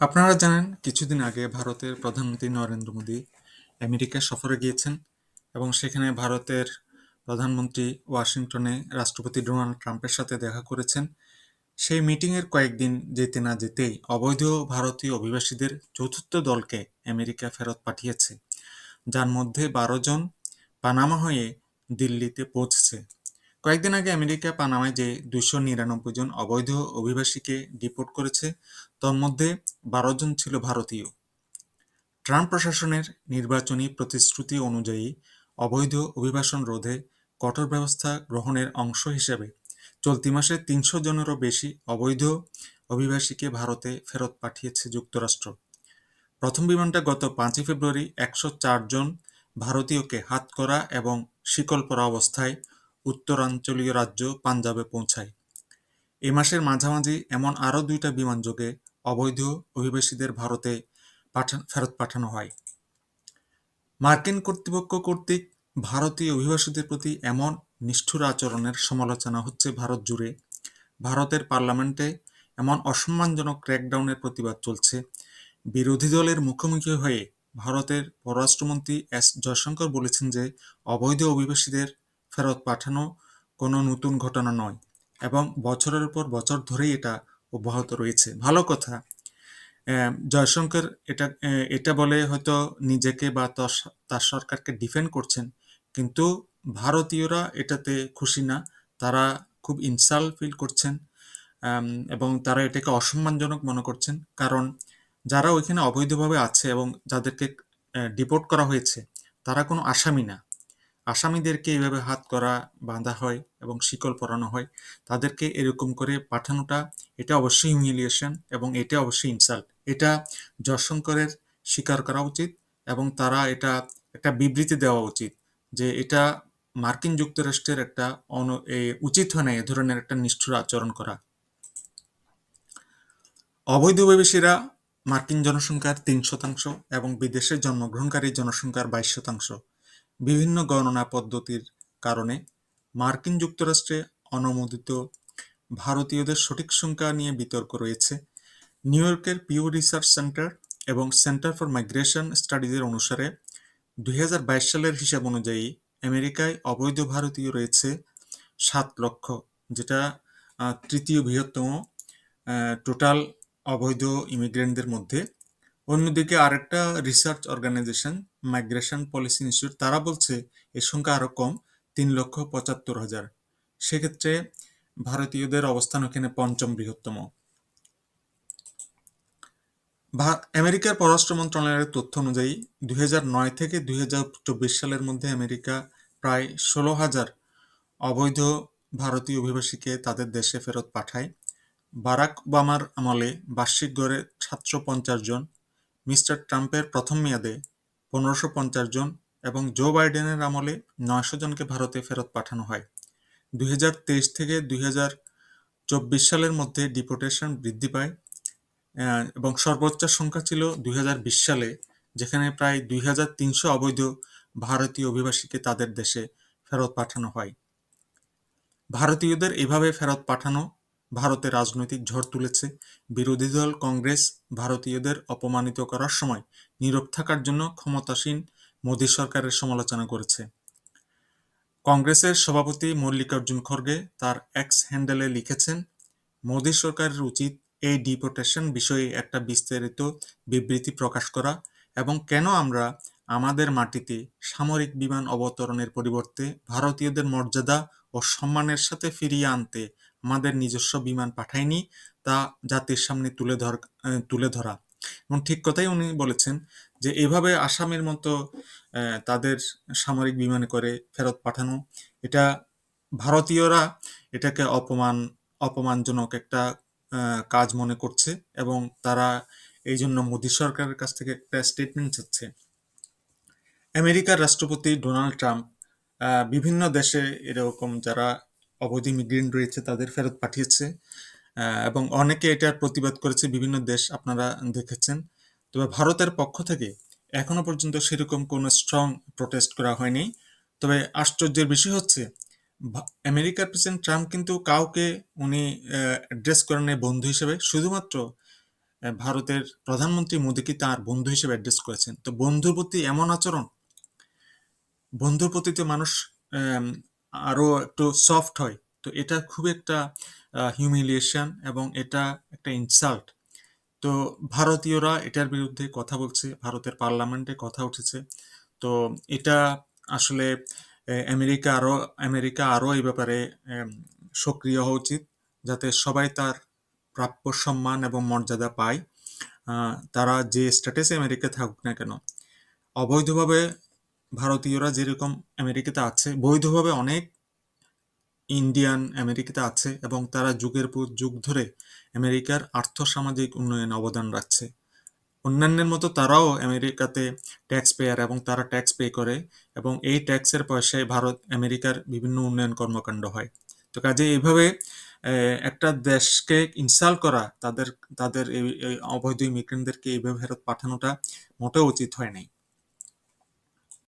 আপনারা জানেন, কিছুদিন আগে ভারতের প্রধানমন্ত্রী নরেন্দ্র মোদী আমেরিকা সফরে গিয়েছেন এবং সেখানে ভারতের প্রধানমন্ত্রী ওয়াশিংটনে রাষ্ট্রপতি ডোনাল্ড ট্রাম্পের সাথে দেখা করেছেন। সেই মিটিংয়ের কয়েকদিন যেতে না যেতেই অবৈধ ভারতীয় অভিবাসীদের চতুর্থ দলকে আমেরিকা ফেরত পাঠিয়েছে, যার মধ্যে বারো জন পানামা হয়ে দিল্লিতে পৌঁছেছে। কয়েকদিন আগে আমেরিকা পানামায় যে দুশো নিরানব্বই জন অবৈধ অভিবাসীকে ডিপোর্ট করেছে তন্মধ্যে বারো জন ছিল ভারতীয়। ট্রাম্প প্রশাসনের নির্বাচনী প্রতিশ্রুতি অনুযায়ী অবৈধ অভিবাসন রোধে কঠোর ব্যবস্থা গ্রহণের অংশ হিসেবে চলতি মাসে তিনশো জনেরও বেশি অবৈধ অভিবাসীকে ভারতে ফেরত পাঠিয়েছে যুক্তরাষ্ট্র। প্রথম বিমানটা গত পাঁচই ফেব্রুয়ারি একশো জন ভারতীয়কে হাতকড়া এবং শিকল পরা অবস্থায় উত্তরাঞ্চলীয় রাজ্য পাঞ্জাবে পৌঁছায়। এ মাসের মাঝামাঝি এমন আরও দুইটা বিমান যোগে অবৈধ অভিবাসীদের ভারতে ফেরত পাঠানো হয়। মার্কিন কর্তৃপক্ষ কর্তৃক ভারতীয় অভিবাসীদের প্রতি এমন নিষ্ঠুর আচরণের সমালোচনা হচ্ছে ভারত জুড়ে। ভারতের পার্লামেন্টে এমন অসম্মানজনক ক্র্যাকডাউনের প্রতিবাদ চলছে। বিরোধী দলের মুখোমুখি হয়ে ভারতের পররাষ্ট্রমন্ত্রী এস জয়শঙ্কর বলেছেন যে, অবৈধ অভিবাসীদের ফেরত পাঠানো কোনো নতুন ঘটনা নয় এবং বছরের পর বছর ধরেই এটা অব্যাহত রয়েছে। ভালো কথা। জয়শঙ্কর এটা এটা বলে হয়তো নিজেকে বা তার সরকারকে ডিফেন্ড করছেন, কিন্তু ভারতীয়রা এটাতে খুশি না। তারা খুব ইনসাল্ট ফিল করছেন এবং তারা এটাকে অসম্মানজনক মনে করছেন। কারণ যারা ওইখানে অবৈধভাবে আছে এবং যাদেরকে ডিপোর্ট করা হয়েছে, তারা কোনো আসামি না। আসামিদেরকে এভাবে হাত করা, বাঁধা হয় এবং শিকল পরানো হয়, তাদেরকে এরকম করে পাঠানোটা, এটা অবশ্যই হিউমিলিয়েশন এবং এটা অবশ্যই ইনসাল্ট এটা জয়শঙ্করের স্বীকার করা উচিত এবং তারা এটা একটা বিবৃতি দেওয়া উচিত যে এটা মার্কিন যুক্তরাষ্ট্রের একটা অন উচিত হয় না এ ধরনের একটা নিষ্ঠুর আচরণ করা। অবৈধ অভিবাসীরা মার্কিন জনসংখ্যার তিন শতাংশ এবং বিদেশে জন্মগ্রহণকারী জনসংখ্যার বাইশ শতাংশ। বিভিন্ন গণনা পদ্ধতির কারণে মার্কিন যুক্তরাষ্ট্রে অনুমোদিত ভারতীয়দের সঠিক সংখ্যা নিয়ে বিতর্ক রয়েছে। নিউ ইয়র্কের পিউ রিসার্চ সেন্টার এবং সেন্টার ফর মাইগ্রেশন স্টাডিজের অনুসারে দু হাজার বাইশ সালের হিসাব অনুযায়ী আমেরিকায় অবৈধ ভারতীয় রয়েছে সাত লক্ষ, যেটা তৃতীয় বৃহত্তম টোটাল অবৈধ ইমিগ্রেন্টদের মধ্যে অন্যদিকে আরেকটা research organisation Migration Policy Institute তারা বলছে এর সংখ্যা আরও কম, তিন লক্ষ পঁচাত্তর হাজার। সেক্ষেত্রে ভারতীয়দের অবস্থান ওখানে পঞ্চম বৃহত্তম। আমেরিকার পররাষ্ট্র মন্ত্রণালয়ের তথ্য অনুযায়ী দুই নয় থেকে দুই হাজার চব্বিশ সালের মধ্যে আমেরিকা প্রায় ষোলো হাজার অবৈধ ভারতীয় অভিবাসীকে তাদের দেশে ফেরত পাঠায়। বারাক ওবামার আমলে বার্ষিক গড়ে সাতশো পঞ্চাশ জন মিস্টার ট্রাম্পের প্রথম মেয়াদে পনেরোশো পঞ্চাশ জন এবং জো বাইডেনের আমলে নয়শো জনকে ভারতে ফেরত পাঠানো হয়। দুই হাজার তেইশ থেকে দুই হাজার চব্বিশ সালের মধ্যে ডিপোর্টেশন বৃদ্ধি পায় এবং সর্বোচ্চ সংখ্যা ছিল দুই হাজার বিশ সালে, যেখানে প্রায় দুই হাজার তিনশো অবৈধ ভারতীয় অভিবাসীকে তাদের দেশে ফেরত পাঠানো হয়। ভারতীয়দের এভাবে ফেরত পাঠানো ভারতে রাজনৈতিক ঝড় তুলেছে। বিরোধী দল কংগ্রেস ভারতীয়দের অপমানিত করার সময় নীরব থাকার জন্য ক্ষমতাসীন মোদী সরকারের সমালোচনা করেছে। কংগ্রেসের সভাপতি মল্লিকার্জুন খড়গে তার এক্স হ্যান্ডেলে লিখেছেন, মোদী সরকারের উচিত এই ডিপোর্টেশন বিষয়ে একটা বিস্তারিত বিবৃতি প্রকাশ করা এবং কেন আমরা আমাদের মাটিতে সামরিক বিমান অবতরণের পরিবর্তে ভারতীয়দের মর্যাদা ও সম্মানের সাথে ফিরিয়ে আনতে আমাদের নিজস্ব বিমান পাঠায়নি, তা জাতির সামনে তুলে ধর তুলে ধরা। এবং ঠিক কথাই উনি বলেছেন যে, এভাবে আসামের মতো তাদের সামরিক বিমানে করে ফেরত পাঠানো, এটা ভারতীয়রা এটাকে অপমান, অপমানজনক একটা কাজ মনে করছে এবং তারা এই জন্য মোদী সরকারের কাছ থেকে একটা স্টেটমেন্ট চাচ্ছে। আমেরিকার রাষ্ট্রপতি ডোনাল্ড ট্রাম্প বিভিন্ন দেশে এরকম যারা অবৈধ ইমিগ্রেন্ট রয়েছে, তাদের ফেরত পাঠিয়েছে। এবং অনেকে এটার প্রতিবাদ করেছে, বিভিন্ন দেশ আপনারা দেখেছেন। তবে ভারতের পক্ষ থেকে এখনও পর্যন্ত সেরকম কোনো স্ট্রং প্রোটেস্ট করা হয়নি। তবে আশ্চর্যের বিষয় হচ্ছে আমেরিকার প্রেসিডেন্ট ট্রাম্প কিন্তু কাউকে উনি অ্যাড্রেস করেন বন্ধু হিসেবে। শুধুমাত্র ভারতের প্রধানমন্ত্রী মোদীকে তার বন্ধু হিসেবে অ্যাড্রেস করেছেন। তো বন্ধুর প্রতি এমন আচরণ, বন্ধুর প্রতি তো মানুষ আম, আরও একটু সফট হয়। তো এটা খুব একটা হিউমিলিয়েশন এবং এটা একটা ইনসাল্ট তো ভারতীয়রা এটার বিরুদ্ধে কথা বলছে ভারতের পার্লামেন্টে কথা উঠেছে। তো এটা আসলে আমেরিকা আরও আমেরিকা আরও এই ব্যাপারে সক্রিয় হওয়া উচিত যাতে সবাই তার প্রাপ্য সম্মান এবং মর্যাদা পায়। তারা যে স্ট্যাটাসে আমেরিকা থাকুক না কেন অবৈধভাবে ভারতীয়রা যেরকম আমেরিকাতে আছে, বৈধভাবে অনেক ইন্ডিয়ান আমেরিকাতে আছে এবং তারা যুগের পর যুগ ধরে আমেরিকার আর্থসামাজিক উন্নয়নে অবদান রাখছে। অন্যান্যের মতো তারাও আমেরিকাতে ট্যাক্স পেয়ার এবং তারা ট্যাক্স পে করে এবং এই ট্যাক্সের পয়সায় ভারত আমেরিকার বিভিন্ন উন্নয়ন কর্মকাণ্ড হয়। তো কাজে এইভাবে একটা দেশকে ইনসাল্ট করা, তাদের তাদের এই অবৈধ ইমিগ্রেন্টদেরকে এইভাবে ফেরত পাঠানোটা মোটেও উচিত হয় নাই।